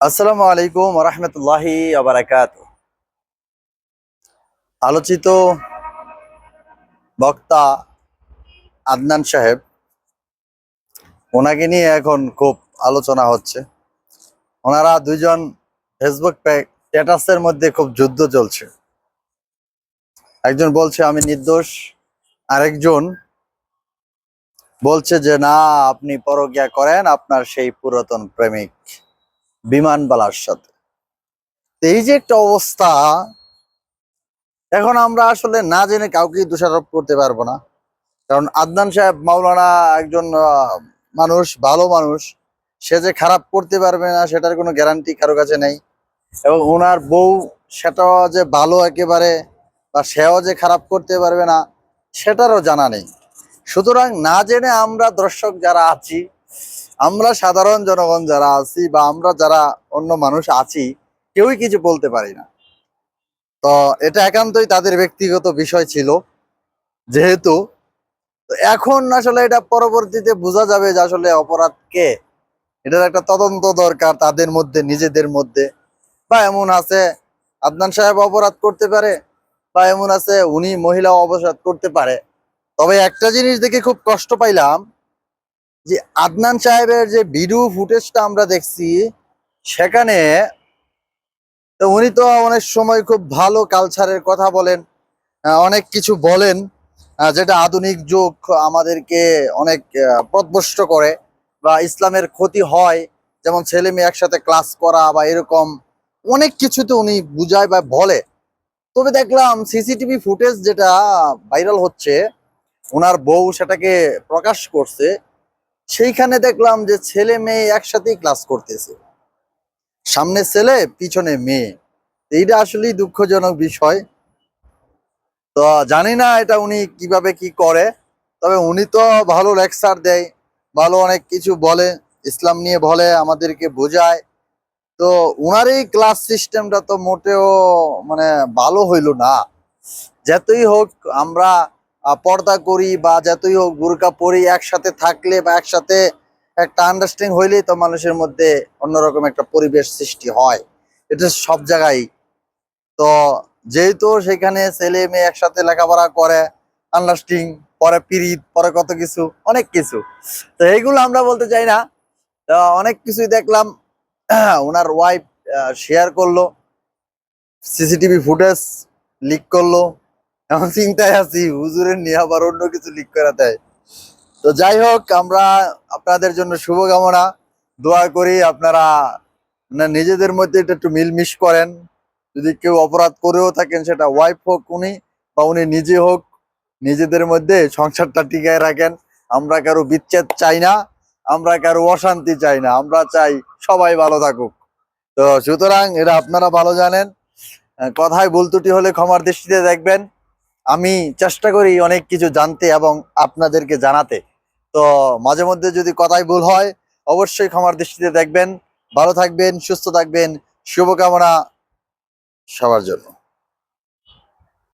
আসসালামু আলাইকুম রহমতুল্লাহি আবরাকাত আলোচিত বক্তা আদনান সাহেব, ওনাকে নিয়ে এখন খুব আলোচনা হচ্ছে। ওনারা দুইজন ফেসবুক স্ট্যাটাসের মধ্যে খুব যুদ্ধ চলছে। একজন বলছে, আমি নির্দোষ। আরেকজন বলছে যে, না, আপনি পরজ্ঞা করেন, আপনার সেই পুরাতন প্রেমিক। বিমানবালার সাথে। এই যে একটা অবস্থা, এখন আমরা আসলে না জেনে কাউকে দোষারোপ করতে পারব না। কারণ আদনান সাহেব মাওলানা একজন মানুষ, ভালো মানুষ, সে যে খারাপ করতে পারবে না, সেটার কোনো গ্যারান্টি কারও কাছে নেই। এবং ওনার বউ, সেটাও যে ভালো একেবারে, বা সেও যে খারাপ করতে পারবে না, সেটারও জানা নেই। সুতরাং না জেনে আমরা দর্শক যারা আছি আমরা সাধারণ জনগণ যারা আছি বা আমরা যারা অন্য মানুষ আছি, কেউই কিছু বলতে পারি না। তো এটা একান্তই তাদের ব্যক্তিগত বিষয় ছিল, যেহেতু এখন আসলে এটা পরবর্তীতে বোঝা যাবে যে আসলে অপরাধ কে। এটার একটা তদন্ত দরকার তাদের মধ্যে, নিজেদের মধ্যে। বা এমন আছে, আদনান সাহেব অপরাধ করতে পারে, বা এমন আছে, উনি মহিলা অপরাধ করতে পারে। তবে একটা জিনিস দেখে খুব কষ্ট পাইলাম যে আদনান সাহেবের যে ভিডিও ফুটেজটা আমরা দেখছি, সেখানে উনি তো অনেক সময় খুব ভালো কালচারের কথা বলেন অনেক কিছু বলেন যেটা আধুনিক যুগ আমাদেরকে অনেক পথভ্রষ্ট করে বা ইসলামের ক্ষতি হয়, যেমন ছেলে মেয়ে একসাথে ক্লাস করা বা এরকম অনেক কিছুতে উনি বুঝায় বা বলে। তবে দেখলাম সিসিটিভি ফুটেজ যেটা ভাইরাল হচ্ছে, ওনার বউ সেটাকে প্রকাশ করছে সেইখানে দেখলাম যে ছেলে মেয়ে একসাথেই ক্লাস করতেছে। সামনে ছেলে, পিছনে মেয়ে। এইটা আসলেই দুঃখজনক বিষয়। তো জানি না এটা উনি কীভাবে কি করে, তবে উনি তো ভালো লেকচার দেয়, ভালো অনেক কিছু বলে, ইসলাম নিয়ে বলে, আমাদেরকে বোঝায়। তো উনার এই ক্লাস সিস্টেমটা তো মোটেও মানে ভালো হইল না। যতই হোক, আমরা পর্দা করি বা যতই হোক বুরকা পরি, একসাথে থাকলে বা একসাথে একটা আন্ডারস্ট্যান্ডিং হইলেই তো মানুষের মধ্যে অন্যরকম একটা পরিবেশ সৃষ্টি হয়। এটা সব জায়গায়। তো যেহেতু সেখানে ছেলে মেয়ে একসাথে লেখাপড়া করে আন্ডারস্ট্যান্ডিং পরে পিরিত পরে কত কিছু, অনেক কিছু। তো এইগুলো আমরা বলতে চাই না। অনেক কিছুই দেখলাম ওনার ওয়াইফ শেয়ার করল সিসিটিভি ফুটেজ লিক করল এখন চিন্তায় আছি, হুজুরের নিয়ে আবার অন্য কিছু লিক করা দেয়। তো যাই হোক, আমরা আপনাদের জন্য শুভকামনা। দোয়া করি আপনারা না নিজেদের মধ্যে এটা একটু মিলমিশ করেন। যদি কেউ অপরাধ করেও থাকেন, সেটা ওয়াইফ হোক উনি বা উনি নিজে হোক, নিজেদের মধ্যে সংসারটা টিকায় রাখেন। আমরা কারও বিচ্ছেদ চাই না, আমরা কারও অশান্তি চাই না, আমরা চাই সবাই ভালো থাকুক। তো সুতরাং এটা আপনারা ভালো জানেন। কথায় ভুল ত্রুটি হলে ক্ষমার দৃষ্টিতে দেখবেন। আমি চেষ্টা করি অনেক কিছু জানতে এবং আপনাদেরকে জানাতে। তো মাঝে মধ্যে যদি কথাই ভুল হয়, অবশ্যই ক্ষমার দৃষ্টিতে দেখবেন। ভালো থাকবেন, সুস্থ থাকবেন। শুভকামনা সবার জন্য।